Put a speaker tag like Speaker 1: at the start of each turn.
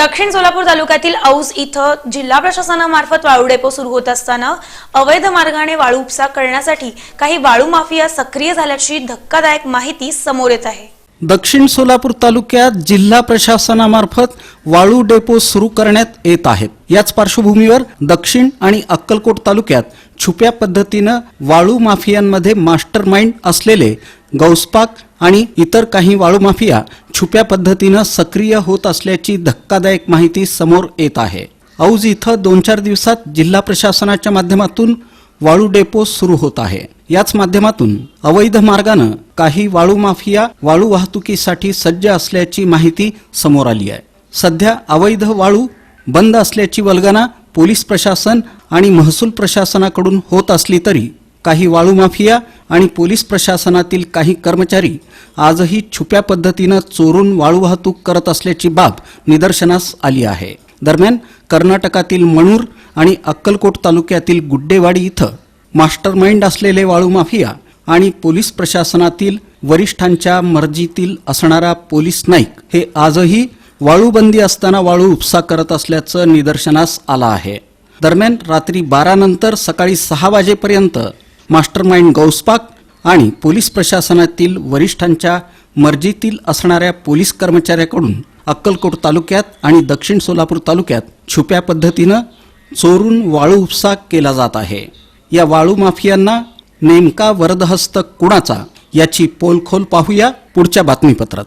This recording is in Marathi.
Speaker 1: दक्षिण सोलापूर तालुक्यातील औस इथं जिल्हा प्रशासनामार्फत वाळू डेपो सुरू होत असताना अवैध मार्गाने वाळू उपसा करण्यासाठी काही वाळू माफिया सक्रिय झाल्याची धक्कादायक माहिती समोर येत आहे.
Speaker 2: दक्षिण सोलापूर तालुक्यात जिल्हा प्रशासनामार्फत वाळू डेपो सुरू करण्यात येत आहेत याच पार्श्वभूमीवर दक्षिण आणि अक्कलकोट तालुक्यात छुप्या पद्धतीनं वाळू माफियांमध्ये मास्टर माइंड असलेले गौसपाक आणि इतर काही वाळू माफिया छुप्या पद्धतीनं सक्रिय होत असल्याची धक्कादायक माहिती समोर येत आहे. औज इथं दोन चार दिवसात जिल्हा प्रशासनाच्या माध्यमातून वाळू डेपो सुरू होत आहे. याच माध्यमातून अवैध मार्गानं काही वाळू माफिया वाळू वाहतुकीसाठी सज्ज असल्याची माहिती समोर आली आहे. सध्या अवैध वाळू बंद असल्याची वल्गना पोलीस प्रशासन आणि महसूल प्रशासनाकडून होत असली तरी काही वाळू माफिया आणि पोलीस प्रशासनातील काही कर्मचारी आजही छुप्या पद्धतीनं चोरून वाळू वाहतूक करत असल्याची बाब निदर्शनास आली आहे. दरम्यान कर्नाटकातील मणूर आणि अक्कलकोट तालुक्यातील गुड्डेवाडी इथं मास्टर माइंड असलेले वाळू माफिया आणि पोलीस प्रशासनातील वरिष्ठांच्या मर्जीतील असणारा पोलीस नाईक हे आजही वाळूबंदी असताना वाळू उपसा करत असल्याचं निदर्शनास आलं आहे. दरम्यान रात्री बारा नंतर सकाळी सहा वाजेपर्यंत मास्टर माइंड गौसपाक आणि पोलीस प्रशासनातील वरिष्ठांच्या मर्जीतील असणाऱ्या पोलीस कर्मचाऱ्याकडून अक्कलकोट तालुक्यात आणि दक्षिण सोलापूर तालुक्यात छुप्या पद्धतीनं चोरून वाळू उपसा केला जात आहे. या वाळू माफियांना नेमका वरदहस्त कुणाचा याची पोलखोल पाहूया पुढच्या बातमीपत्रात.